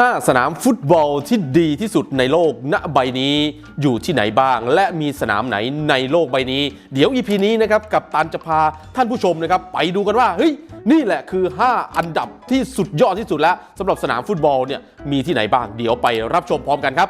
5 สนามฟุตบอลที่ดีที่สุดในโลกณใบนี้อยู่ที่ไหนบ้าง และมีสนามไหนในโลกใบนี้ เดี๋ยว EP นี้นะครับกับตันจะพาท่านผู้ชมนะครับ ไปดูกันว่าเฮ้ยนี่แหละคือ 5 อันดับที่สุดยอดที่สุดแล้วสำหรับสนามฟุตบอลเนี่ยมีที่ไหนบ้าง เดี๋ยวไปรับชมพร้อมกันครับ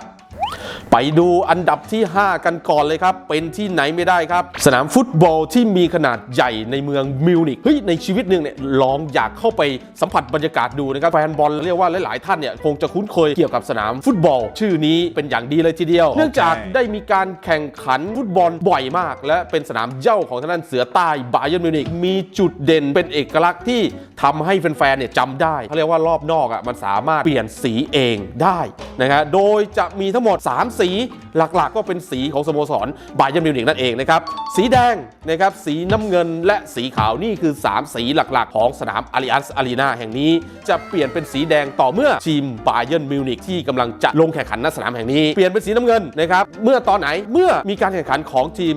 ไปดูอันดับที่ 5 กันก่อนเลยครับ เป็นที่ไหนไม่ได้ครับ สนามฟุตบอลที่มีขนาดใหญ่ในเมืองมิวนิกเฮ้ยในชีวิตหนึ่งเนี่ยลองอยากเข้าไปสัมผัสบรรยากาศดูนะครับแฟนบอลเรียกว่าหลาย ๆ ท่านเนี่ยคงจะคุ้นเคยเกี่ยวกับสนามฟุตบอล ชื่อนี้เป็นอย่างดีเลยทีเดียว เนื่องจากได้มีการแข่งขันฟุตบอลบ่อยมาก และเป็นสนามเหย้าของทางด้านเสือใต้บาเยิร์นมิวนิกมีจุดเด่นเป็นเอกลักษณ์ที่ทำให้แฟน ๆ เนี่ยจำได้เขาเรียกว่ารอบนอกอะมันสามารถเปลี่ยนสีเองได้นะครับโดยจะมีทั้งหมด3สีหลักๆ ก็เป็นสีของสโมสรบาเยิร์นมิวนิกนั่นเองนะครับ สีแดงนะครับสีน้ำเงินและสีขาวนี่คือ 3 สีหลักๆ ของสนามอาริอันส์อารีนาแห่งนี้ จะเปลี่ยนเป็นสีแดงต่อเมื่อทีมบาเยิร์นมิวนิกที่กำลังจะลงแข่งขันณสนามแห่งนี้ เปลี่ยนเป็นสีน้ำเงินนะครับเมื่อตอนไหนเมื่อมีการแข่งขันของทีม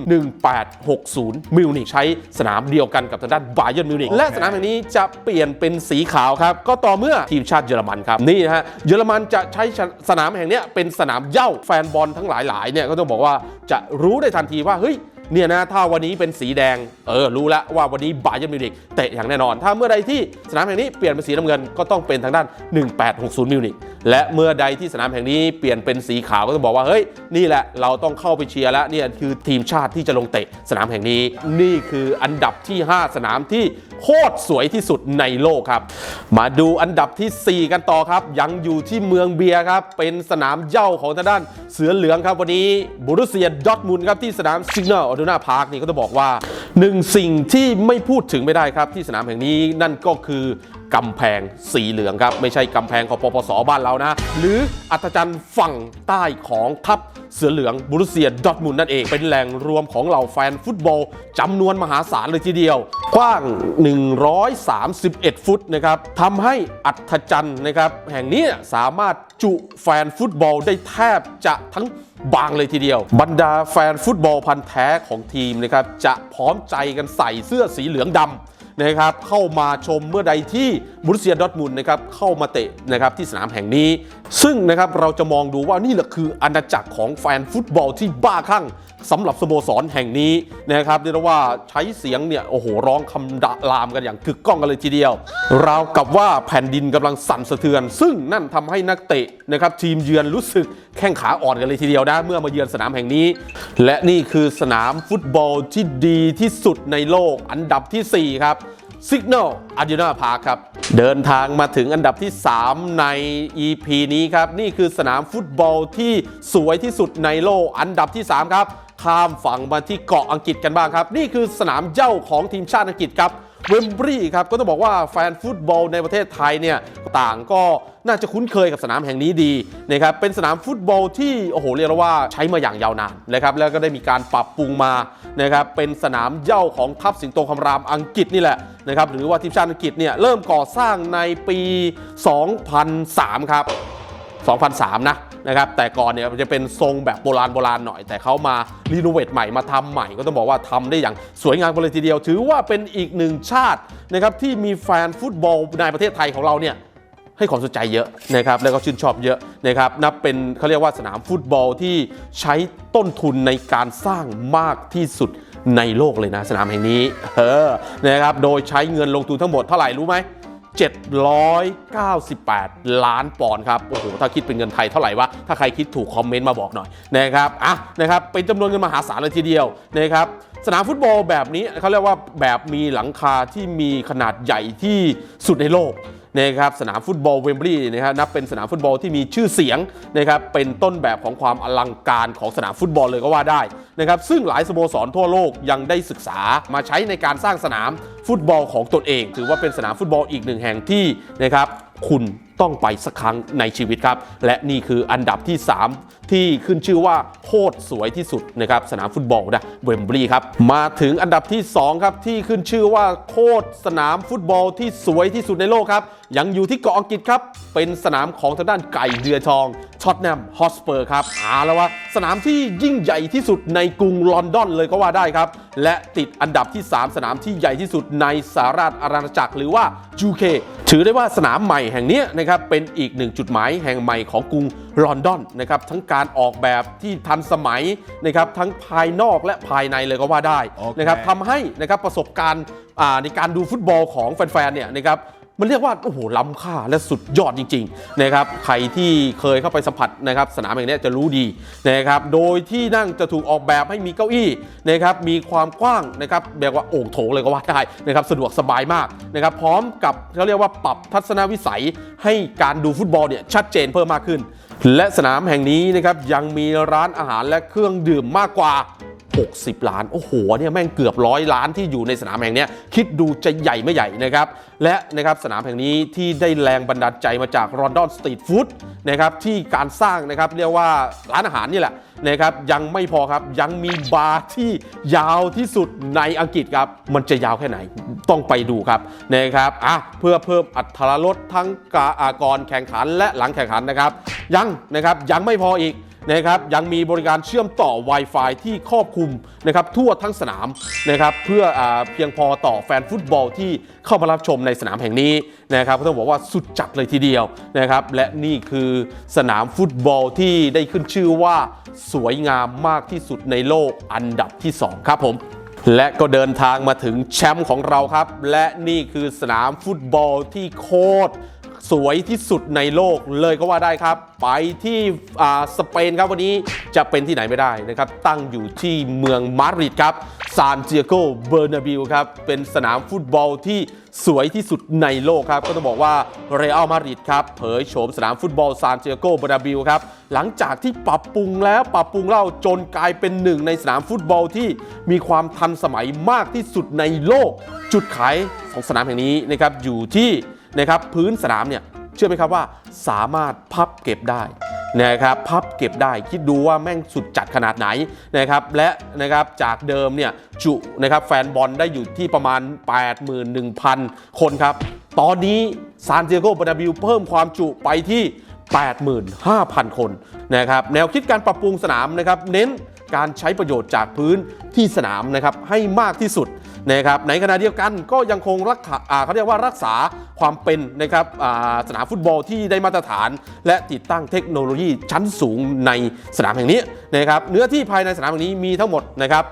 1860 มิวนิกใช้สนามเดียวกันกับทางด้านบาเยิร์นมิวนิกและสนามแห่งนี้จะเปลี่ยนเป็นสีขาวครับก็ต่อเมื่อทีมชาติเยอรมันครับนี่นะฮะเยอรมันจะใช้สนามแห่งเนี้ยเป็นสนามเย้าแฟนบอลทั้งหลายๆเนี่ยก็ต้องบอกว่าจะรู้ได้ทันทีว่าเฮ้ยเนี่ยนะถ้าวันนี้เป็นสีแดงเออรู้แล้วว่าวันนี้บาเยิร์นมิวนิกเตะอย่างแน่นอน ถ้าเมื่อใดที่สนามแห่งนี้เปลี่ยนเป็นสีน้ำเงินก็ต้องเป็นทางด้าน 1860 มิวนิก และเมื่อใดที่สนามแห่งนี้เปลี่ยนเป็นสีขาวก็ต้องบอกว่าเฮ้ยนี่แหละเราต้องเข้าไปเชียร์แล้วเนี่ยคือทีมชาติที่จะลงเตะสนามแห่งนี้ นี่คืออันดับที่ 5 สนามที่โคตรสวยที่สุดในโลกครับ มาดูอันดับทีสี่4 กันต่อครับ ยังอยู่ที่เมืองเบียร์ครับ เป็นสนามเย้าของทางด้านเสือเหลืองครับ วันนี้บรุเซียดอทมุนครับที่สนามซิกเนลอดูนาพาร์คนี่ก็ต้องบอกว่าหนึ่งสิ่งที่ไม่พูดถึงไม่ได้ครับที่สนามแห่งนี้นั่นก็คือ กำแพงสีเหลืองครับ ไม่ใช่กำแพงของปปสบ้านเรานะ หรืออัศจรรย์ฝั่งใต้ของทัพเสือเหลืองบุรุเซียดอทมุนนั่นเอง เป็นแหล่งรวมของเหล่าแฟนฟุตบอลจำนวนมหาศาลเลยทีเดียว กว้าง 131 ฟุตนะครับทำให้อัศจรรย์นะครับ แห่งนี้สามารถจุแฟนฟุตบอลได้แทบจะทั้งบางเลยทีเดียว บรรดาแฟนฟุตบอลพันธ์แท้ของทีมนะครับจะพร้อมใจกันใส่เสื้อสีเหลืองดำ นะครับเข้ามาชมเมื่อใดที่บรุเซียดอทมุนนะครับเข้ามาเตะนะครับที่สนามแห่งนี้ ซึ่งนะครับเราจะมองดูว่านี่แหละคืออาณาจักรของแฟนฟุตบอลที่บ้าคลั่ง สำหรับสโมสรแห่งนี้นะครับเรียกว่าใช้เสียงเนี่ยโอ้โหร้องคำดลามกันอย่างกึกก้องกันเลยทีเดียว ราวกับว่าแผ่นดินกำลังสั่นสะเทือน ซึ่งนั่นทำให้นักเตะนะครับทีมเยือนรู้สึกแข้งขาอ่อนกันเลยทีเดียวนะเมื่อมาเยือนสนามแห่งนี้ และนี่คือสนามฟุตบอลที่ดีที่สุดในโลกอันดับทีสี่4 ครับ Signal a d u n a Park ครับ เดินทางมาถึงอันดับที่ 3 ใน EP นี้ครับ นี่คือสนามฟุตบอลที่สวยที่สุดในโลกอันดับที่ 3 ครับ ข้ามฝั่งมาที่เกาะอังกฤษกันบ้างครับ นี่คือสนามเย้าของทีมชาติอังกฤษครับเวมบรีครับก็ต้องบอกว่าแฟนฟุตบอลในประเทศไทยเนี่ยต่างก็น่าจะคุ้นเคยกับสนามแห่งนี้ดีนะครับเป็นสนามฟุตบอลที่โอ้โหเรียกว่าใช้มาอย่างยาวนานนะครับแล้วก็ได้มีการปรับปรุงมานะครับเป็นสนามเย้าของทัพสิงโตคำรามอังกฤษนี่แหละนะครับหรือว่าทีมชาติอังกฤษเนี่ยเริ่มก่อสร้างในปี 2003 ครับ 2003 นะ นะครับแต่ก่อนเนี่ยจะเป็นทรงแบบโบราณโบราณหน่อย แต่เขามารีโนเวทใหม่มาทำใหม่ก็ต้องบอกว่าทำได้อย่างสวยงามเลยทีเดียว ถือว่าเป็นอีกหนึ่งชาตินะครับที่มีแฟนฟุตบอลในประเทศไทยของเราเนี่ยให้ความสนใจเยอะนะครับแล้วก็ชื่นชอบเยอะนะครับนับเป็นเขาเรียกว่าสนามฟุตบอลที่ใช้ต้นทุนในการสร้างมากที่สุดในโลกเลยนะ สนามแห่งนี้เออนะครับโดยใช้เงินลงทุนทั้งหมดเท่าไหร่รู้ไหม 798 ล้านปอนด์ครับ โอ้โห ถ้าคิดเป็นเงินไทยเท่าไหร่วะ ถ้าใครคิดถูกคอมเมนต์มาบอกหน่อยนะครับ อะ นะครับ เป็นจำนวนเงินมหาศาลเลยทีเดียวนะครับ สนามฟุตบอลแบบนี้เขาเรียกว่าแบบมีหลังคาที่มีขนาดใหญ่ที่สุดในโลก นะครับสนามฟุตบอลเวมบลีย์นะครับนับเป็นสนามฟุตบอลที่มีชื่อเสียงนะครับเป็นต้นแบบของความอลังการของสนามฟุตบอลเลยก็ว่าได้นะครับซึ่งหลายสโมสรทั่วโลกยังได้ศึกษามาใช้ในการสร้างสนามฟุตบอลของตนเอง ถือว่าเป็นสนามฟุตบอลอีกหนึ่งแห่งที่นะครับคุณต้องไปสักครั้งในชีวิตครับ และนี่คืออันดับที่ 3 ที่ขึ้นชื่อว่าโคตรสวยที่สุดนะครับสนามฟุตบอลนะเวมบลีย์ครับ มาถึงอันดับที่ 2 ครับที่ขึ้นชื่อว่าโคตรสนามฟุตบอลที่สวยที่สุดในโลกครับ ยังอยู่ที่เกาะอังกฤษครับ เป็นสนามของทางด้านไก่เดือทองช็อตแนมฮอสเปอร์ครับอาแล้วว่าสนามที่ยิ่งใหญ่ที่สุดในกรุงลอนดอนเลยก็ว่าได้ครับ และติดอันดับที่ 3 สนามที่ใหญ่ที่สุดในสหราชอาณาจักรหรือว่า UK ถือได้ว่าสนามใหม่แห่งนี้นะครับเป็นอีกหนึ่งจุดหมายแห่งใหม่ของกรุงลอนดอนนะครับทั้งการออกแบบที่ทันสมัยนะครับทั้งภายนอกและภายในเลยก็ว่าได้โอเคนะครับทำให้นะครับประสบการณ์อ่าในการดูฟุตบอลของแฟนๆเนี่ยนะครับมันเรียกว่าโอ้โหล้ำค่าและสุดยอดจริงๆนะครับใครที่เคยเข้าไปสัมผัสนะครับสนามแห่งเนี้ยจะรู้ดีนะครับโดยที่นั่งจะถูกออกแบบให้มีเก้าอี้นะครับมีความกว้างนะครับแบบว่าโอ่งโถงเลยก็ว่าได้นะครับสะดวกสบายมากนะครับพร้อมกับเขาเรียกว่าปรับทัศนวิสัยให้การดูฟุตบอลเนี่ยชัดเจนเพิ่มมากขึ้น และสนามแห่งนี้นะครับยังมีร้านอาหารและเครื่องดื่มมากกว่า 60 ล้าน โอ้โหเนี่ยแม่งเกือบร้อยล้านที่อยู่ในสนามแห่งนี้คิดดูจะใหญ่ไม่ใหญ่นะครับ และนะครับสนามแห่งนี้ที่ได้แรงบันดาลใจมาจากรอนดอนสตรีทฟู้ดนะครับที่การสร้างนะครับเรียกว่าร้านอาหารนี่แหละนะครับยังไม่พอครับยังมีบาร์ที่ยาวที่สุดในอังกฤษครับ มันจะยาวแค่ไหนต้องไปดูครับนะครับอะเพื่อเพิ่มอัตรารสทั้งกาอาก่อนแข่งขันและหลังแข่งขันนะครับ ยังนะครับยังไม่พออีกนะครับยังมีบริการเชื่อมต่อ Wi-Fi ที่ครอบคลุมนะครับทั่วทั้งสนามนะครับเพื่ออเพียงพอต่อแฟนฟุตบอลที่เข้ามารับชมในสนามแห่งนี้นะครับต้องบอกว่าสุดจัดเลยทีเดียวนะครับและนี่คือสนามฟุตบอลที่ได้ขึ้นชื่อว่าสวยงามมากที่สุดในโลกอันดับที่ 2 ครับผมและก็เดินทางมาถึงแชมป์ของเราครับ และนี่คือสนามฟุตบอลที่โคตร สวยที่สุดในโลกเลยก็ว่าได้ครับ ไปที่อ่าสเปนครับวันนี้จะเป็นที่ไหนไม่ได้นะครับ ตั้งอยู่ที่เมืองมาดริดครับซานเจียโกเบอร์นาบิลครับ เป็นสนามฟุตบอลที่สวยที่สุดในโลกครับ ก็ต้องบอกว่าเรอัลมาดริดครับเผยโฉมสนามฟุตบอลซานเจียโกเบอร์นาบิลครับ หลังจากที่ปรับปรุงแล้วปรับปรุงเล่าจนกลายเป็นหนึ่งในสนามฟุตบอลที่มีความทันสมัยมากที่สุดในโลก จุดขายของสนามแห่งนี้นะครับอยู่ที่ นะครับพื้นสนามเนี่ยเชื่อไหมครับว่าสามารถพับเก็บได้นะครับพับเก็บได้คิดดูว่าแม่งสุดจัดขนาดไหนนะครับและนะครับจากเดิมเนี่ยจุนะครับแฟนบอลได้อยู่ที่ประมาณ 81,000 คนครับ ตอนนี้ซานเตียโกบานาบิลเพิ่มความจุไปที่ 85,000 คนนะครับแนวคิดการปรับปรุงสนามนะครับเน้นการใช้ประโยชน์จากพื้นที่สนามนะครับให้มากที่สุด นะครับในขณะเดียวกันก็ยังคงรักษาเขาเรียกว่ารักษาความเป็นนะครับสนามฟุตบอลที่ได้มาตรฐาน และติดตั้งเทคโนโลยีชั้นสูงในสนามแห่งนี้นะครับเนื้อที่ภายในสนามแห่งนี้มีทั้งหมดนะครับ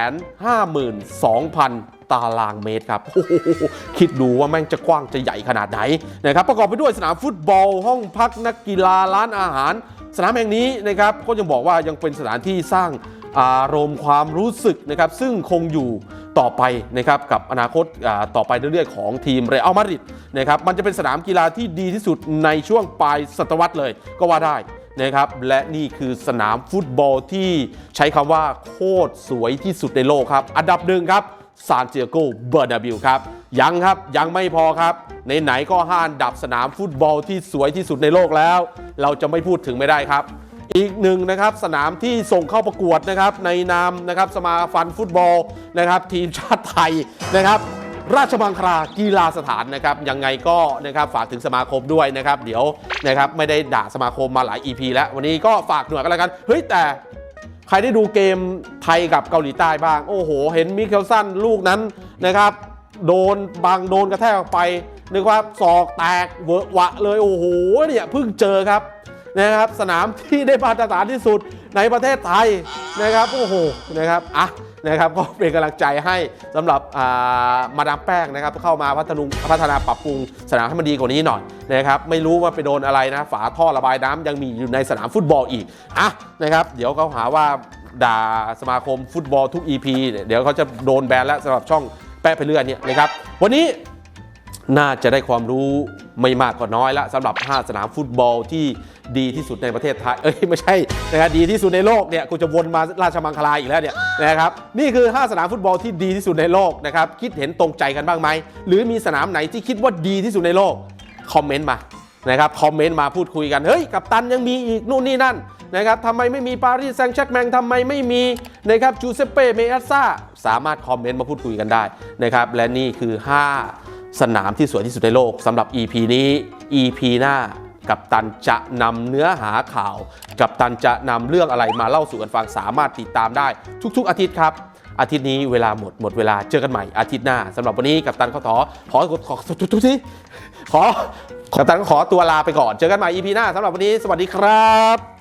152,000ตารางเมตรครับ โอ้โห คิดดูว่าแม่งจะกว้างจะใหญ่ขนาดไหนนะครับ ประกอบไปด้วยสนามฟุตบอล ห้องพักนักกีฬา ร้านอาหาร สนามแห่งนี้นะครับ ก็ยังบอกว่ายังเป็นสถานที่สร้าง อารมณ์ความรู้สึกนะครับซึ่งคงอยู่ต่อไปนะครับกับอนาคตาต่อไปเรื่อยๆของทีมเรอัลมาดริดนะครับมันจะเป็นสนามกีฬาที่ดีที่สุดในช่วงปลายศตวรรษเลยก็ว่าได้นะครับและนี่คือสนามฟุตบอลที่ใช้คำว่าโคตรสวยที่สุดในโลกครับ อันดับหนึ่งครับซานเตียโกเบอร์นาบิลครับ ยังครับยังไม่พอครับ ในไหนๆก็ห้าอันดับสนามฟุตบอลที่สวยที่สุดในโลกแล้ว เราจะไม่พูดถึงไม่ได้ครับ อีกหนึ่งนะครับสนามที่ส่งเข้าประกวดนะครับในนามนะครับสมาฟันฟุตบอลนะครับทีมชาติไทยนะครับราชมังคลากีฬาสถานนะครับยังไงก็นะครับฝากถึงสมาคมด้วยนะครับ เดี๋ยวนะครับไม่ได้ด่าสมาคมมาหลาย EP แล้ว วันนี้ก็ฝากหน่อยกันแล้วกันเฮ้ยแต่ใครได้ดูเกมไทยกับเกาหลีใต้บ้าง โอ้โห เห็นมิเคลสันลูกนั้นนะครับโดนบางโดนกระแทกออกไปนึกว่าศอกแตกเวอะหวะเลยโอ้โหเนี่ยเพิ่งเจอครับ นะครับสนามที่ได้มาตรฐานที่สุดในประเทศไทยนะครับโอ้โหนะครับอะนะครับก็เป็นกำลังใจให้สำหรับามาดามแป้งนะครับเข้ามาพัฒนุพัฒนาปรับปรุงสนามให้มันดีกว่านี้หน่อยนะครับไม่รู้ว่าไปโดนอะไรนะ ฝาท่อระบายน้ำยังมีอยู่ในสนามฟุตบอลอีกอะนะครับเดี๋ยวเขาหาว่าด่าสมาคมฟุตบอลทุก EP เนี่ยเดี๋ยวเขาจะโดนแบนแล้วสำหรับช่องแปะไปเรื่อยเนี่ยนะครับวันนี้ น่าจะได้ความรู้ไม่มากก็น้อยละสำหรับ 5 สนามฟุตบอลที่ดีที่สุดในประเทศไทย เอ้ยไม่ใช่นะครับดีที่สุดในโลกเนี่ยกูจะวนมาราชมังคลาอีกแล้วเนี่ยนะครับนี่คือ 5 สนามฟุตบอลที่ดีที่สุดในโลกนะครับคิดเห็นตรงใจกันบ้างไหมหรือมีสนามไหนที่คิดว่าดีที่สุดในโลกคอมเมนต์มานะครับคอมเมนต์มาพูดคุยกันเฮ้ยกับตันยังมีอีกนู่นนี่นั่นนะครับทำไมไม่มีปารีสแซงต์แชร์กแมงทำไมไม่มีนะครับจูเซเป้เมอัสซาสามารถคอมเมนต์มาพูดคุยกันได้นะครับและนี่คือ 5 สนามที่สวยที่สุดในโลกสำหรับ EP นี้ EP หน้ากับตันจะนำเนื้อหาข่าว กับตันจะนำเรื่องอะไรมาเล่าสู่กันฟังสามารถติดตามได้ ทุก ๆ อาทิตย์ครับ อาทิตย์นี้เวลาหมดหมดเวลาเจอกันใหม่อาทิตย์หน้าสำหรับวันนี้กับตันขอขอขอขอทุกทุกทีขอกับตันขอตัวลาไปก่อน เจอกันใหม่ EP หน้าสำหรับวันนี้ สวัสดีครับ